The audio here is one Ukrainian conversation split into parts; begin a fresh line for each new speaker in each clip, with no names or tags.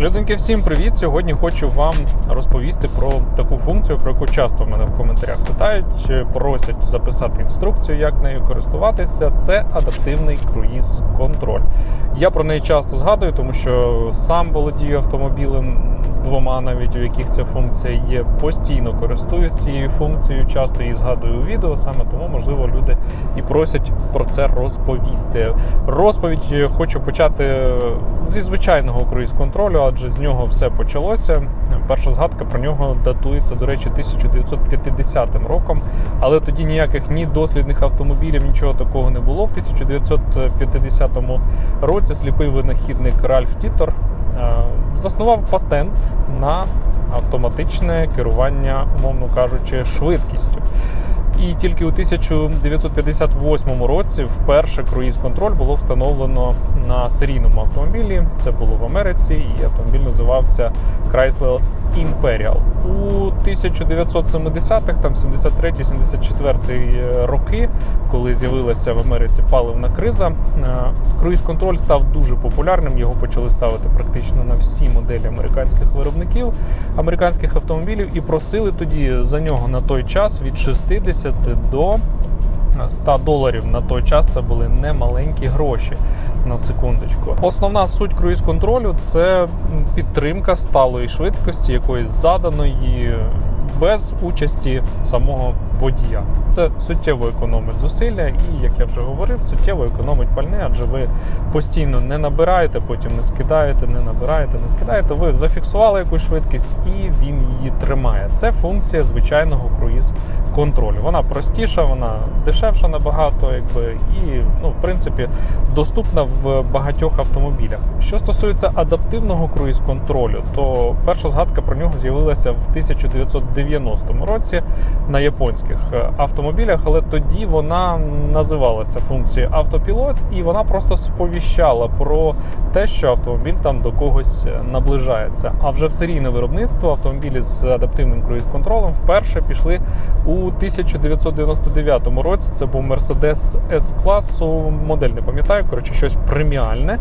Людинки, всім привіт! Сьогодні хочу вам розповісти про таку функцію, про яку часто мене в коментарях питають, просять записати інструкцію, як нею користуватися. Це адаптивний круїз контроль. Я про неї часто згадую, тому що сам володію автомобілем двома, навіть у яких ця функція є, постійно користуюсь цією функцією, часто її згадую у відео. Саме тому, можливо, люди і просять про це розповісти. Розповідь хочу почати зі звичайного круїз контролю, адже з нього все почалося. Перша згадка про нього датується, до речі, 1950 роком. Але тоді ніяких ні дослідних автомобілів, нічого такого не було. В 1950 році сліпий винахідник Ральф Тітор е, заснував патент на автоматичне керування, умовно кажучи, швидкістю. І тільки у 1958 році вперше круїз-контроль було встановлено на серійному автомобілі. Це було в Америці, і автомобіль називався Chrysler Imperial. У 1970-х, там 73-74 роки, коли з'явилася в Америці паливна криза, е, круїз-контроль став дуже популярним. Його почали ставити практично на всі моделі американських виробників американських автомобілів і просили тоді за нього на той час від 60 до 100 доларів на той час це були немаленькі гроші на секундочку. Основна суть круїз контролю це підтримка сталої швидкості, якоїсь заданої без участі самого водія. Це суттєво економить зусилля, і як я вже говорив, суттєво економить пальне, адже ви постійно не набираєте, потім не скидаєте, не набираєте, не скидаєте. Ви зафіксували якусь швидкість і він її тримає. Це функція звичайного круїз контролю. Вона простіша, вона дешевша набагато, якби і ну, в принципі доступна в багатьох автомобілях. Що стосується адаптивного круїз контролю, то перша згадка про нього з'явилася в 1990 році на японських автомобілях, але тоді вона називалася функцією автопілот, і вона просто сповіщала про те, що автомобіль там до когось наближається. А вже в серійне виробництво автомобілі з адаптивним круїз контролем вперше пішли у 1999 році. Це був Mercedes S класу, модель не пам'ятаю, коротше, щось преміальне.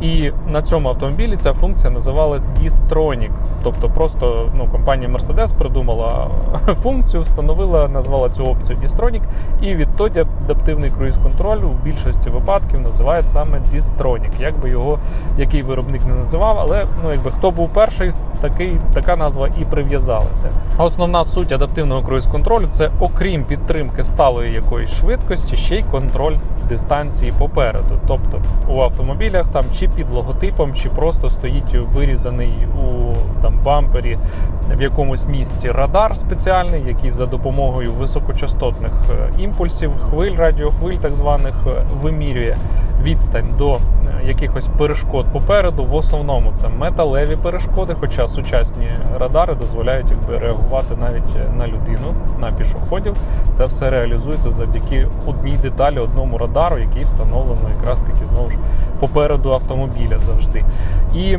І на цьому автомобілі ця функція називалась Distronic. Тобто просто ну, компанія Mercedes придумала функцію, встановила, назвала цю опцію Distronic, і відтоді адаптивний круїз-контроль у більшості випадків називають саме Distronic. Як би його який виробник не називав, але ну, якби хто був перший, такий, така назва і прив'язалася. Основна суть адаптивного круїз-контролю це, окрім підтримки сталої якоїсь швидкості, ще й контроль дистанції попереду. Тобто у автомобілях там чи під логотипом, чи просто стоїть вирізаний у там бампері в якомусь місці радар спеціальний, який за допомогою високочастотних імпульсів, хвиль, радіохвиль, так званих, вимірює відстань до якихось перешкод попереду. В основному це металеві перешкоди, хоча сучасні радари дозволяють якби реагувати навіть на людину, на пішоходів. Це все реалізується завдяки одній деталі, одному радару, який встановлено якраз таки знову ж попереду автомобіля завжди. І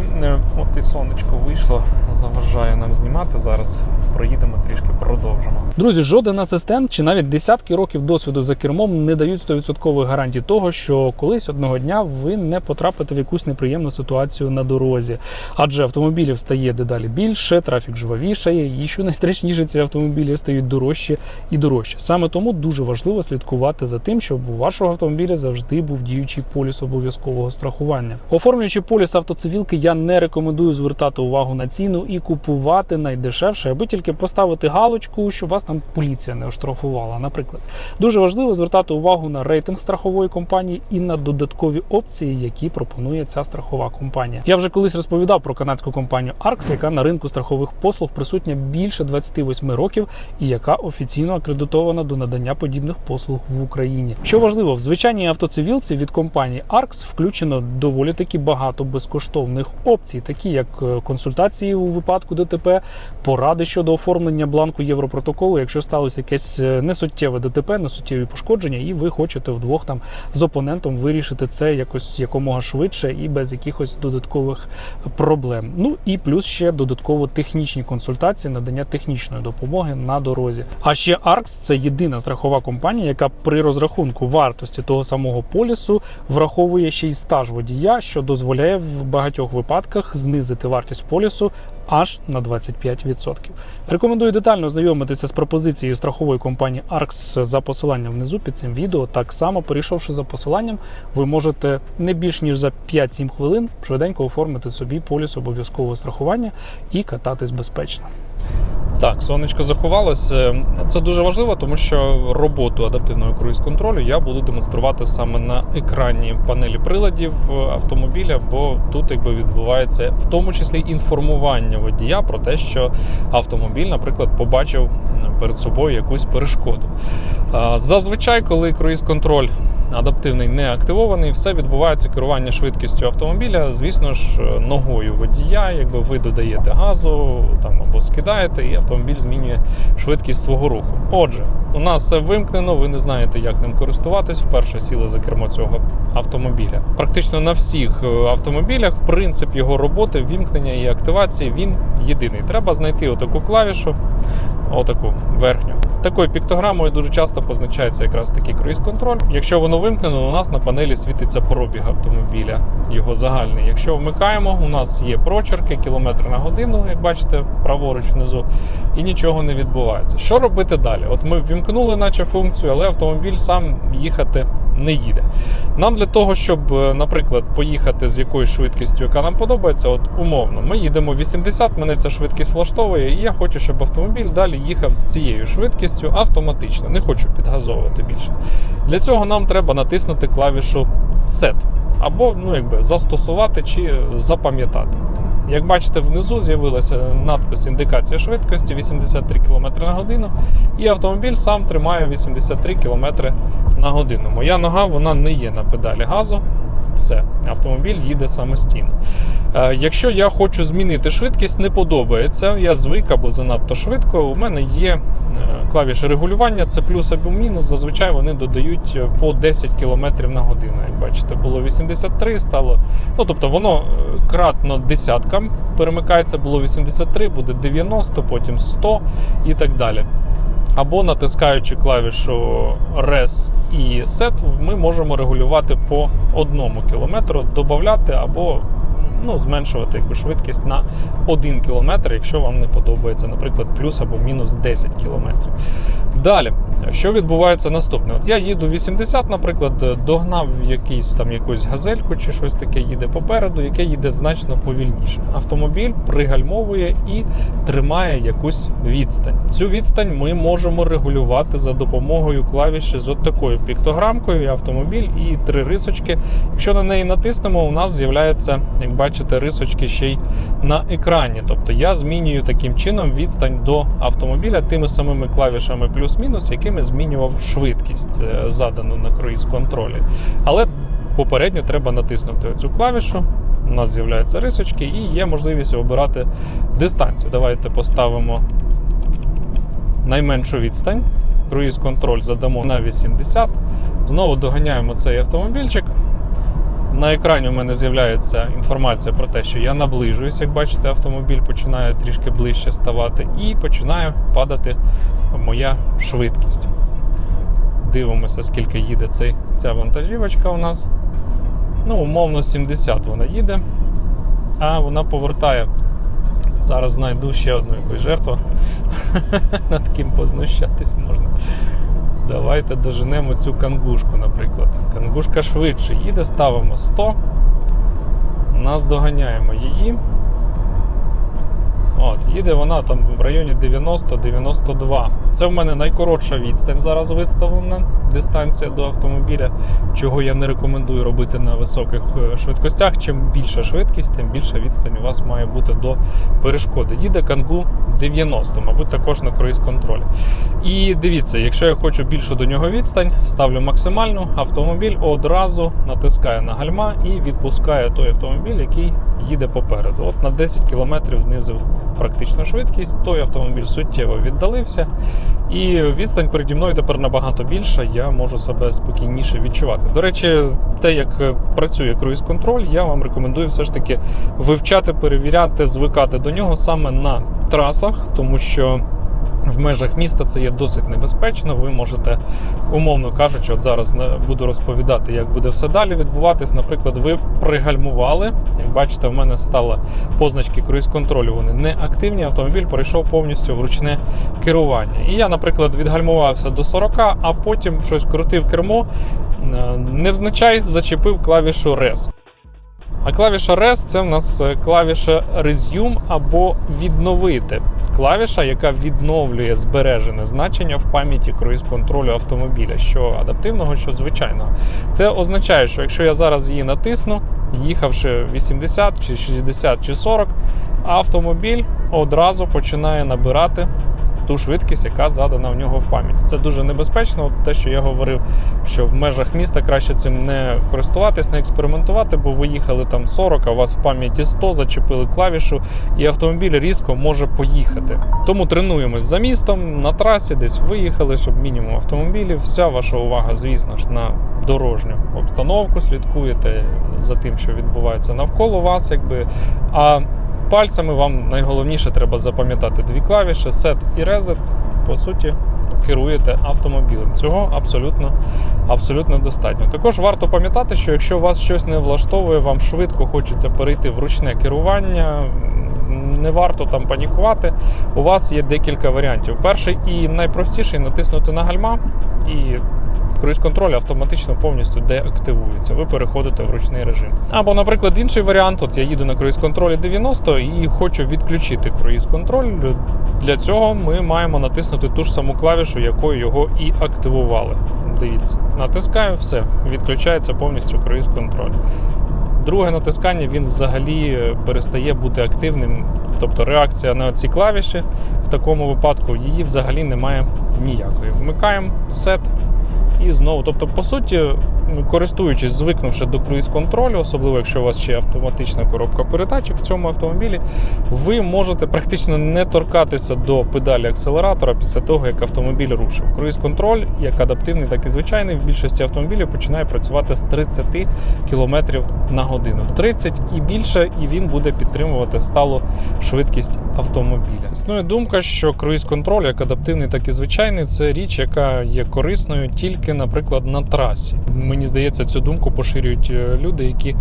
от і сонечко вийшло, заважає нам знімати зараз. Проїдемо трішки, продовжимо. Друзі, жоден асистент чи навіть десятки років досвіду за кермом не дають 100% гарантії того, що колись одного дня ви не потрапите в якусь неприємну ситуацію на дорозі. Адже автомобілів стає дедалі більше, трафік жвавішає, і що найстрашніше, ці автомобілі стають дорожчі і дорожчі. Саме тому дуже важливо слідкувати за тим, щоб у вашого автомобіля завжди був діючий поліс обов'язкового страхування. Оформлюючи поліс автоцивілки, я не рекомендую звертати увагу на ціну і купувати найдешевше, аби тільки поставити галочку, щоб вас там поліція не оштрафувала. Наприклад, дуже важливо звертати увагу на рейтинг страхової компанії і на додаткові опції, які пропонує ця страхова компанія. Я вже колись розповідав про канадську компанію Arx, яка на ринку страхових послуг присутня більше 28 років і яка офіційно акредитована до надання подібних послуг в Україні. Що важливо, в звичайній автоцивілці від компанії Arx включено доволі таки багато безкоштовних опцій, такі як консультації у випадку ДТП, поради щодо оформлення бланку Європротоколу, якщо сталося якесь несуттєве ДТП, несуттєві пошкодження, і ви хочете вдвох там з опонентом вирішити
вирішити це якось якомога швидше і без якихось додаткових проблем. Ну і плюс ще додатково технічні консультації, надання технічної допомоги на дорозі. А ще ARX – це єдина страхова компанія, яка при розрахунку вартості того самого полісу враховує ще й стаж водія, що дозволяє в багатьох випадках знизити вартість полісу аж на 25%. Рекомендую детально ознайомитися з пропозицією страхової компанії ARX за посиланням внизу під цим відео. Так само, перейшовши за посиланням, ви можете не більш ніж за 5-7 хвилин швиденько оформити собі поліс обов'язкового страхування і кататись безпечно.
Так, сонечко заховалося. Це дуже важливо, тому що роботу адаптивного круїз-контролю я буду демонструвати саме на екрані панелі приладів автомобіля, бо тут якби відбувається в тому числі інформування водія про те, що автомобіль, наприклад, побачив перед собою якусь перешкоду. Зазвичай, коли круїз-контроль адаптивний не активований, все відбувається керування швидкістю автомобіля, звісно ж, ногою водія, якби ви додаєте газу там або скидаєте, і автомобіль змінює швидкість свого руху. Отже, у нас все вимкнено, ви не знаєте, як ним користуватись. Вперше сіли за кермо цього автомобіля. Практично на всіх е, автомобілях принцип його роботи, вімкнення і активації він єдиний. Треба знайти отаку клавішу, отаку верхню. Такою піктограмою дуже часто позначається якраз такий круїз-контроль. Якщо воно вимкнено, у нас на панелі світиться пробіг автомобіля, його загальний. Якщо вмикаємо, у нас є прочерки, кілометр на годину, як бачите, праворуч внизу, і нічого не відбувається. Що робити далі? От ми ввімкнули, наче функцію, але автомобіль сам їхати не їде. Нам для того, щоб, е, наприклад, поїхати з якоюсь швидкістю, яка нам подобається, от умовно, ми їдемо 80, мене ця швидкість влаштовує, і я хочу, щоб автомобіль далі їхав з цією швидкістю автоматично. Не хочу підгазовувати більше. Для цього нам треба натиснути клавішу Set або ну, якби, застосувати чи запам'ятати. Як бачите, внизу з'явилася надпис індикація швидкості 83 км на годину, і автомобіль сам тримає 83 км на годину. Моя нога вона не є на педалі газу. Все, автомобіль їде самостійно. Е, якщо я хочу змінити швидкість, не подобається, я звик або занадто швидко. У мене є е, клавіші регулювання, це плюс або мінус. Зазвичай вони додають е, по 10 км на годину. Як бачите, було 83, стало. Ну тобто воно кратно десяткам перемикається, було 83, буде 90, потім 100 і так далі. Або натискаючи клавішу RES і SET, ми можемо регулювати по одному кілометру, додати або ну, зменшувати якби, швидкість на 1 кілометр, якщо вам не подобається, наприклад, плюс або мінус 10 кілометрів. Далі, що відбувається наступне? От я їду 80, наприклад, догнав якийсь там якусь газельку чи щось таке їде попереду, яке їде значно повільніше. Автомобіль пригальмовує і тримає якусь відстань. Цю відстань ми можемо регулювати за допомогою клавіші з от такою піктограмкою, автомобіль і три рисочки. Якщо на неї натиснемо, у нас з'являється, як бачите, рисочки ще й на екрані. Тобто я змінюю таким чином відстань до автомобіля тими самими клавішами плюс-мінус, якими змінював швидкість е, задану на круїз-контролі. Але попередньо треба натиснути цю клавішу. У нас з'являються рисочки і є можливість обирати дистанцію. Давайте поставимо найменшу відстань. Круїз-контроль задамо на 80. Знову доганяємо цей автомобільчик. На екрані у мене з'являється інформація про те, що я наближуюсь, як бачите, автомобіль починає трішки ближче ставати, і починає падати моя швидкість. Дивимося, скільки їде цей, ця вантажівочка у нас. Ну, умовно, 70 вона їде, а вона повертає. Зараз знайду ще одну якусь жертву. Над ким познущатись можна. Давайте доженемо цю кангушку, наприклад. Кангушка швидше їде, ставимо 100. Нас доганяємо її. От, їде вона там в районі 90-92. Це в мене найкоротша відстань зараз виставлена. Дистанція до автомобіля, чого я не рекомендую робити на високих е, швидкостях. Чим більша швидкість, тим більша відстань у вас має бути до перешкоди. Їде кангу 90, мабуть, також на круїз контролі. І дивіться, якщо я хочу більшу до нього відстань, ставлю максимальну, автомобіль одразу натискає на гальма і відпускає той автомобіль, який їде попереду. От на 10 км знизив практично швидкість, той автомобіль суттєво віддалився, і відстань переді мною тепер набагато більша. Я можу себе спокійніше відчувати. До речі, те, як е, працює круїз-контроль, я вам рекомендую все ж таки вивчати, перевіряти, звикати до нього саме на трасах, тому що. В межах міста це є досить небезпечно. Ви можете, умовно кажучи, от зараз е, буду розповідати, як буде все далі відбуватись. Наприклад, ви пригальмували. Як бачите, в мене стали позначки круїз-контролю. Вони не активні. Автомобіль перейшов повністю в ручне керування. І я, наприклад, відгальмувався до 40, а потім щось крутив кермо, е, невзначай зачепив клавішу RES. А клавіша RES це в нас е, клавіша Resume або відновити. Клавіша, яка відновлює збережене значення в пам'яті круїз-контролю автомобіля, що адаптивного, що звичайного. Це означає, що якщо я зараз її натисну, їхавши 80 чи 60 чи 40, автомобіль одразу починає набирати ту швидкість, яка задана в нього в пам'яті. Це дуже небезпечно. От те, що я говорив, що в межах міста краще цим не користуватись, не експериментувати, бо ви їхали там 40, а у вас в пам'яті 100, зачепили клавішу, і автомобіль різко може поїхати. Тому тренуємось за містом, на трасі, десь виїхали, щоб мінімум автомобілів. Вся ваша увага, звісно ж, на дорожню обстановку, слідкуєте за тим, що відбувається навколо вас, якби. А пальцями вам найголовніше треба запам'ятати дві клавіші Set і Reset. По суті, керуєте автомобілем. Цього абсолютно, абсолютно достатньо. Також варто пам'ятати, що якщо вас щось не влаштовує, вам швидко хочеться перейти в ручне керування. Не варто там панікувати. У вас є декілька варіантів. Перший і найпростіший натиснути на гальма і круїз-контроль автоматично повністю деактивується. Ви переходите в ручний режим. Або, наприклад, інший варіант: от я їду на круїз-контролі 90 і хочу відключити круїз-контроль. Для цього ми маємо натиснути ту ж саму клавішу, якою його і активували. Дивіться, натискаю, все, відключається повністю круїз-контроль. Друге натискання він взагалі е, перестає бути активним. Тобто реакція на ці клавіші в такому випадку її взагалі немає ніякої. Вмикаємо сет і знову. Тобто, по суті, користуючись, звикнувши до круїз-контролю, особливо якщо у вас ще автоматична коробка передачі в цьому автомобілі, ви можете практично не торкатися до педалі акселератора після того, як автомобіль рушив. Круїз-контроль, як адаптивний, так і звичайний, в більшості автомобілів починає працювати з 30 км на годину. 30 і більше, і він буде підтримувати сталу швидкість автомобіля. Існує думка, що круїз-контроль, як адаптивний, так і звичайний, це річ, яка є корисною тільки, наприклад, на трасі. Мені здається, цю думку поширюють е, люди, які е,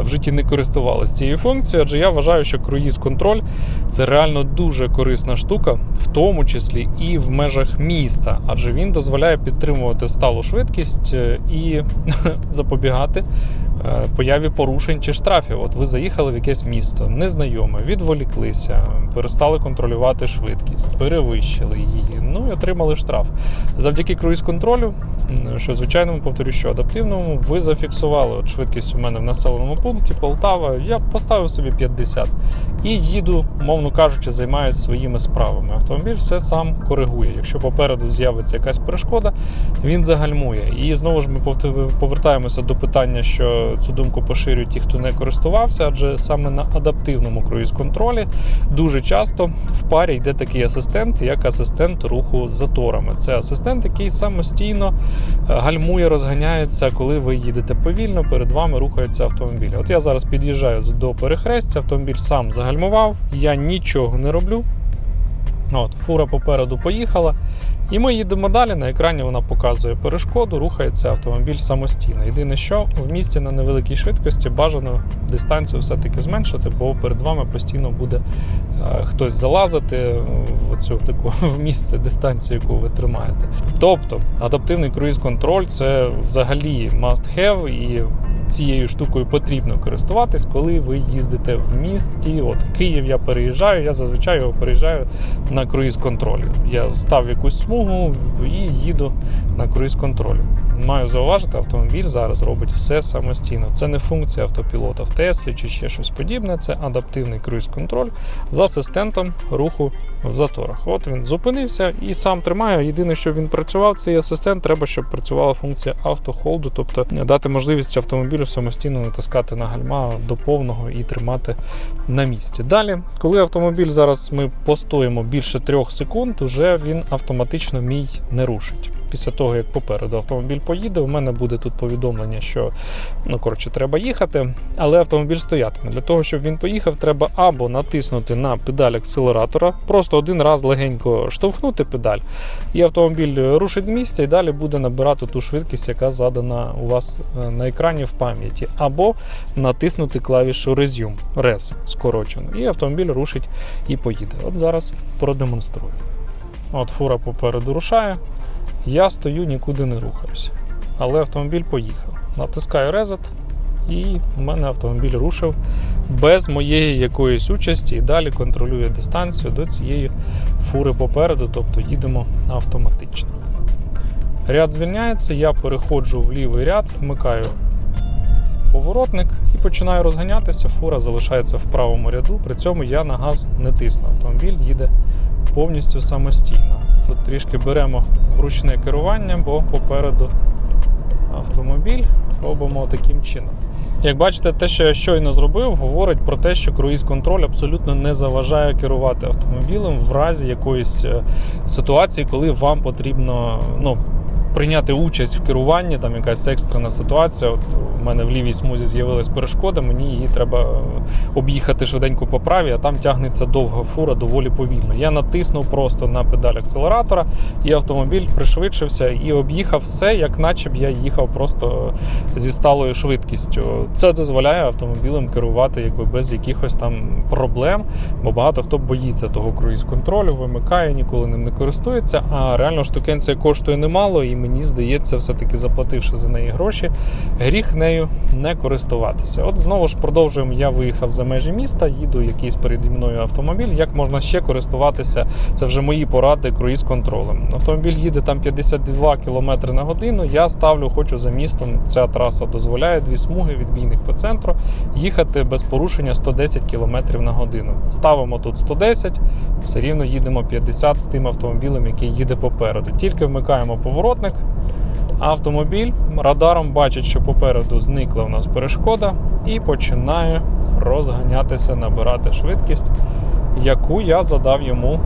в житті не користувалися цією функцією, адже я вважаю, що круїз-контроль це реально дуже корисна штука, в тому числі і в межах міста, адже він дозволяє підтримувати сталу швидкість е, і запобігати появі порушень чи штрафів. От ви заїхали в якесь місто, незнайоме, відволіклися, перестали контролювати швидкість, перевищили її, ну і отримали штраф. Завдяки круїз-контролю, що звичайному, повторю, що адаптивному, ви зафіксували от швидкість у мене в населеному пункті Полтава. Я поставив собі 50 і їду, мовно кажучи, займаюся своїми справами. Автомобіль все сам коригує. Якщо попереду з'явиться якась перешкода, він загальмує. І знову ж ми повертаємося до питання, що цю думку поширюють ті, хто не користувався, адже саме на адаптивному круїз-контролі дуже часто в парі йде такий асистент, як асистент руху заторами. Це асистент, який самостійно гальмує, розганяється, коли ви їдете повільно, перед вами рухаються автомобілі. От я зараз під'їжджаю до перехрестя, автомобіль сам загальмував, я нічого не роблю. От, фура попереду поїхала. І ми їдемо далі. На екрані вона показує перешкоду, рухається автомобіль самостійно. Єдине, що в місті на невеликій швидкості бажано дистанцію все-таки зменшити, бо перед вами постійно буде е, хтось залазити в цю таку в місце дистанцію, яку ви тримаєте. Тобто адаптивний круїз-контроль це взагалі must have і цією штукою потрібно користуватись, коли ви їздите в місті. От Київ я переїжджаю, я зазвичай його переїжджаю на круїз-контролі. Я став якусь смугу і їду на круїз-контролі. Маю зауважити, автомобіль зараз робить все самостійно. Це не функція автопілота в Теслі чи ще щось подібне. Це адаптивний круїз-контроль з асистентом руху в заторах. От він зупинився і сам тримає. Єдине, що він працював, цей асистент, треба, щоб працювала функція автохолду, тобто дати можливість автомобілю самостійно натискати на гальма до повного і тримати на місці. Далі, коли автомобіль зараз ми постоїмо більше трьох секунд, уже він автоматично мій не рушить. Після того, як попереду автомобіль поїде, у мене буде тут повідомлення, що ну коротше, треба їхати, але автомобіль стоятиме. Для того, щоб він поїхав, треба або натиснути на педаль акселератора, просто один раз легенько штовхнути педаль, і автомобіль рушить з місця і далі буде набирати ту швидкість, яка задана у вас е, на екрані в пам'яті, або натиснути клавішу Resume, Res скорочено, і автомобіль рушить і поїде. От зараз продемонструю. От фура попереду рушає. Я стою, нікуди не рухаюся. Але автомобіль поїхав. Натискаю резет, і в мене автомобіль рушив без моєї якоїсь участі і далі контролює дистанцію до цієї фури попереду, тобто їдемо автоматично. Ряд звільняється, я переходжу в лівий ряд, вмикаю поворотник і починаю розганятися. Фура залишається в правому ряду. При цьому я на газ не тисну. Автомобіль їде повністю самостійно. Тут трішки беремо вручне керування, бо попереду автомобіль робимо таким чином. Як бачите, те, що я щойно зробив, говорить про те, що круїз-контроль абсолютно не заважає керувати автомобілем в разі якоїсь е, ситуації, коли вам потрібно ну, прийняти участь в керуванні, там якась екстрена ситуація. От у мене в лівій смузі з'явилась перешкода, мені її треба е, об'їхати швиденько по правій, а там тягнеться довга фура доволі повільно. Я натиснув просто на педаль акселератора, і автомобіль пришвидшився і об'їхав все, як наче б я їхав просто зі сталою швидкістю. Це дозволяє автомобілем керувати якби без якихось там проблем, бо багато хто боїться того круїз-контролю, вимикає, ніколи ним не користується. А реально штукенція коштує немало, і мені здається, все-таки заплативши за неї гроші, гріх нею не користуватися. От знову ж продовжуємо. Я виїхав за межі міста, їду якийсь переді мною автомобіль. Як можна ще користуватися? Це вже мої поради круїз-контролем. Автомобіль їде там 52 км на годину. Я ставлю, хочу за містом. Ця траса дозволяє дві смуги відбійних по центру їхати без порушення 110 км на годину. Ставимо тут 110, все рівно їдемо 50 з тим автомобілем, який їде попереду. Тільки вмикаємо поворотник. Автомобіль радаром бачить, що попереду зникла у нас перешкода, і починає розганятися, набирати швидкість, яку я задав йому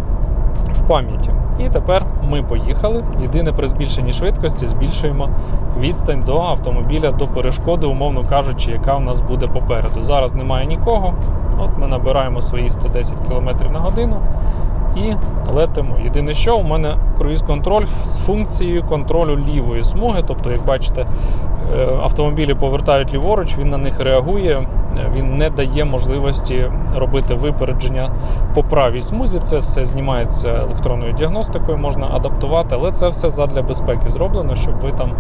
в пам'яті. І тепер ми поїхали. Єдине при збільшенні швидкості збільшуємо відстань до автомобіля до перешкоди, умовно кажучи, яка у нас буде попереду. Зараз немає нікого. От ми набираємо свої 110 км на годину і летимо. Єдине, що у мене круїз-контроль з функцією контролю лівої смуги. Тобто, як бачите, е, автомобілі повертають ліворуч, він на них реагує, він не дає можливості робити випередження по правій смузі. Це все знімається електронною діагностикою, можна адаптувати, але це все задля безпеки зроблено, щоб ви там.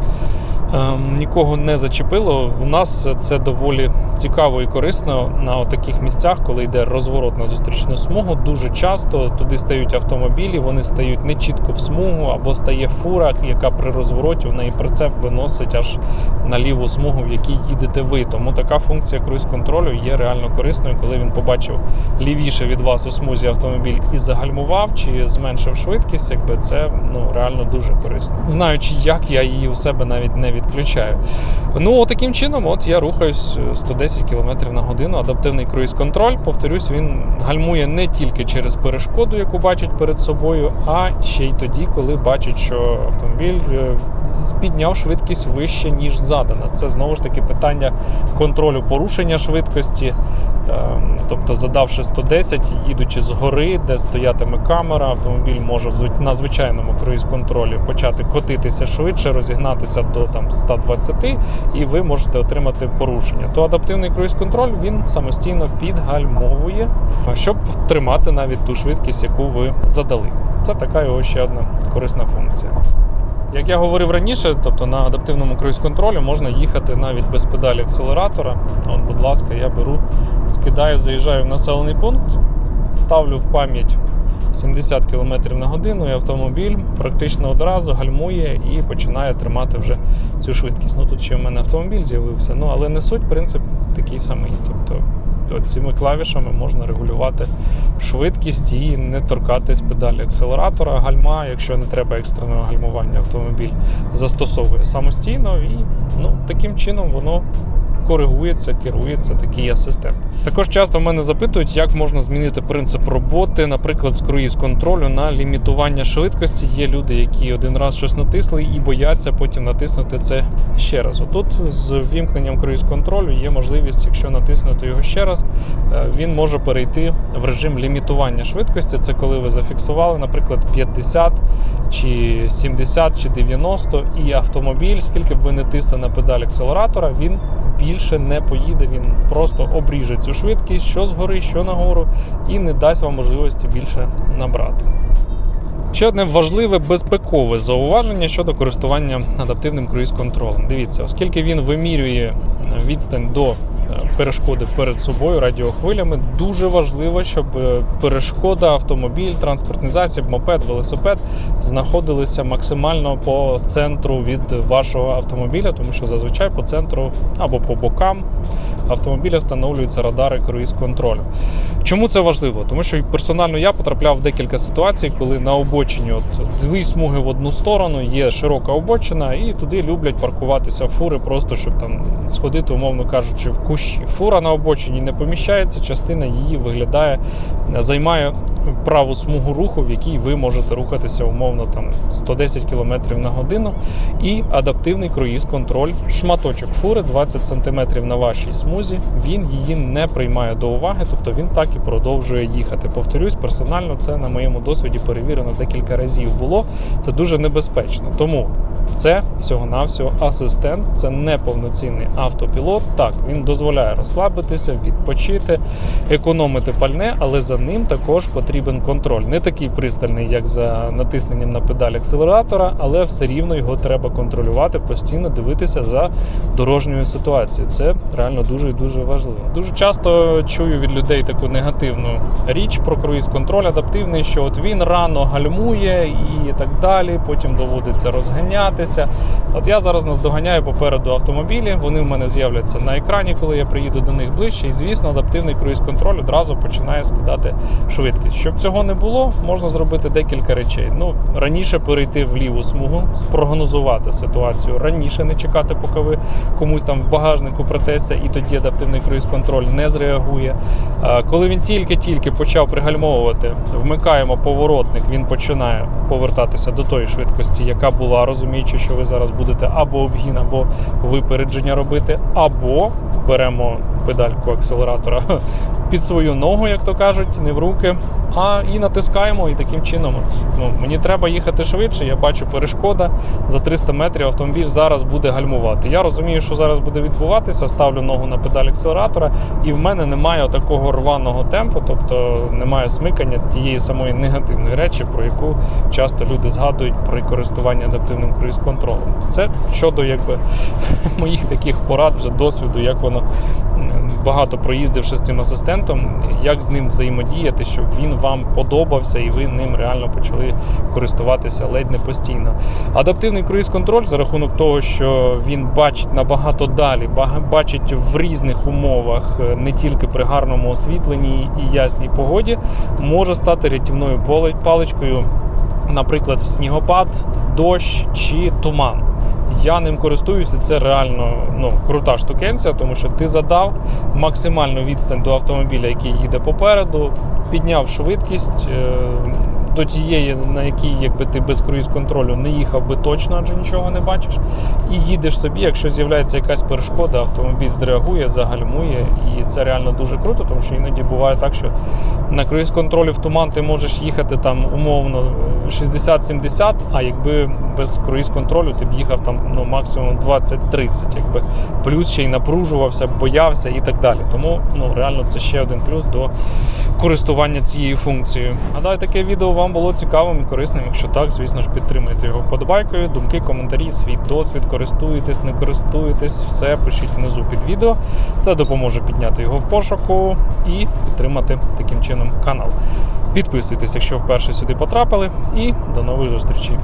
ем, Нікого не зачепило. У нас це доволі цікаво і корисно на таких місцях, коли йде розворот на зустрічну смугу. Дуже часто туди стають автомобілі, вони стають не чітко в смугу, або стає фура, яка при розвороті в неї прицеп виносить аж на ліву смугу, в якій їдете ви. Тому така функція круїз-контролю є реально корисною, коли він побачив лівіше від вас у смузі автомобіль і загальмував чи зменшив швидкість, якби це ну реально дуже корисно. Знаючи, як я її у себе навіть не відключаю. Ну таким чином, от я рухаюсь 110 км на годину. Адаптивний круїз-контроль. Повторюсь, він гальмує не тільки через перешкоду, яку бачить перед собою, а ще й тоді, коли бачить, що автомобіль е, підняв швидкість вище ніж задана. Це знову ж таки питання контролю порушення швидкості. Ем, Тобто, задавши 110, їдучи з гори, де стоятиме камера, автомобіль може на звичайному круїз-контролі почати котитися швидше, розігнатися до там 120, і ви можете отримати порушення. То адаптивний круїз-контроль він самостійно підгальмовує, щоб тримати навіть ту швидкість, яку ви задали. Це така його ще одна корисна функція. Як я говорив раніше, тобто на адаптивному круїз-контролі можна їхати навіть без педалі акселератора. От, будь ласка, я беру, скидаю, заїжджаю в населений пункт, ставлю в пам'ять 70 км на годину, і автомобіль практично одразу гальмує і починає тримати вже цю швидкість. Ну тут ще в мене автомобіль з'явився. Ну але не суть, принцип такий самий. Тобто цими клавішами можна регулювати швидкість і не торкатись педалі акселератора, гальма, якщо не треба екстреного гальмування, автомобіль застосовує самостійно. І ну, таким чином воно коригується, керується такий асистент. Також часто в мене запитують, як можна змінити принцип роботи, наприклад, з круїз контролю на лімітування швидкості. Є люди, які один раз щось натисли і бояться потім натиснути це ще раз. Отут з вімкненням круїз контролю є можливість, якщо натиснути його ще раз, е, він може перейти в режим лімітування швидкості. Це коли ви зафіксували, наприклад, 50 чи 70 чи 90, і автомобіль, скільки б ви не тисли на педаль акселератора, він більше не поїде. Він просто обріже цю швидкість, що згори, що нагору, і не дасть вам можливості більше набрати. Ще одне важливе безпекове зауваження щодо користування адаптивним круїз-контролем. Дивіться, оскільки він вимірює відстань до перешкоди перед собою радіохвилями, дуже важливо, щоб е, перешкода, автомобіль, транспортний засіб, мопед, велосипед знаходилися максимально по центру від вашого автомобіля, тому що зазвичай по центру або по бокам автомобіля встановлюються радари круїз-контролю. Чому це важливо? Тому що персонально я потрапляв в декілька ситуацій, коли на обочині от дві смуги в одну сторону, є широка обочина, і туди люблять паркуватися фури, просто щоб там сходити, умовно кажучи, в кущі. Фура на обочині не поміщається, частина її виглядає, займає праву смугу руху, в якій ви можете рухатися умовно там 110 км на годину. І адаптивний круїз-контроль, шматочок фури 20 см на вашій смузі. Він її не приймає до уваги, тобто він так і продовжує їхати. Повторюсь, персонально це на моєму досвіді перевірено декілька разів було. Це дуже небезпечно. Тому це всього-навсього асистент, це не повноцінний автопілот. Так, він дозволяє розслабитися, відпочити, економити пальне, але за ним також потрібен контроль. Не такий пристальний, як за натисненням на педаль акселератора, але все рівно його треба контролювати, постійно дивитися за дорожньою ситуацією. Це реально дуже і дуже важливо. Дуже часто чую від людей таку негативну річ про круїз контроль адаптивний, що от він рано гальмує і так далі. Потім доводиться розганятися. От я зараз наздоганяю попереду автомобілі. Вони в мене з'являться на екрані, коли я приїду до них ближче. І звісно, адаптивний круїз контроль одразу починає скидати швидкість. Щоб цього не було, можна зробити декілька речей. Ну раніше перейти в ліву смугу, спрогнозувати ситуацію раніше, не чекати, поки ви комусь там в багажнику притеся, і тоді адаптивний круїз контроль не зреагує. Коли він тільки-тільки почав пригальмовувати, вмикаємо поворотник, він починає повертатися до тої швидкості, яка була, розуміючи, що ви зараз будете або обгін, або випередження робити, або беремо педальку акселератора під свою ногу, як то кажуть, не в руки. А і натискаємо, і таким чином ну, мені треба їхати швидше. Я бачу перешкода за 300 метрів. Автомобіль зараз буде гальмувати. Я розумію, що зараз буде відбуватися. Ставлю ногу на педаль акселератора, і в мене немає такого рваного темпу, тобто немає смикання тієї самої негативної речі, про яку часто люди згадують при користуванні адаптивним круїз-контролем. Це щодо якби моїх таких порад, вже досвіду, як воно багато проїздивши з цим асистентом, як з ним взаємодіяти, щоб він вам подобався і ви ним реально почали користуватися ледь не постійно. Адаптивний круїз-контроль за рахунок того, що він бачить набагато далі, бачить в різних умовах, е, не тільки при гарному освітленні і ясній погоді, може стати рятівною паличкою, наприклад, в снігопад, дощ чи туман. Я ним користуюся, це реально ну, крута штукенція, тому що ти задав максимальну відстань до автомобіля, який їде попереду, підняв швидкість е, до тієї, на якій якби ти без круїз-контролю не їхав би точно, адже нічого не бачиш. І їдеш собі, якщо з'являється якась перешкода, автомобіль зреагує, загальмує, і це реально дуже круто, тому що іноді буває так, що на круїз-контролі в туман ти можеш їхати там умовно 60-70, а якби без круїз-контролю ти б їхав там ну, максимум 20-30, якби плюс ще й напружувався, боявся і так далі. Тому ну, реально це ще один плюс до користування цією функцією. Гадаю, таке відео вам було цікавим і корисним. Якщо так, звісно ж, підтримуйте його вподобайкою, думки, коментарі, свій досвід, користуєтесь, не користуєтесь, все пишіть внизу під відео. Це допоможе підняти його в пошуку і підтримати таким чином канал. Підписуйтесь, якщо вперше сюди потрапили, і до нових зустрічей.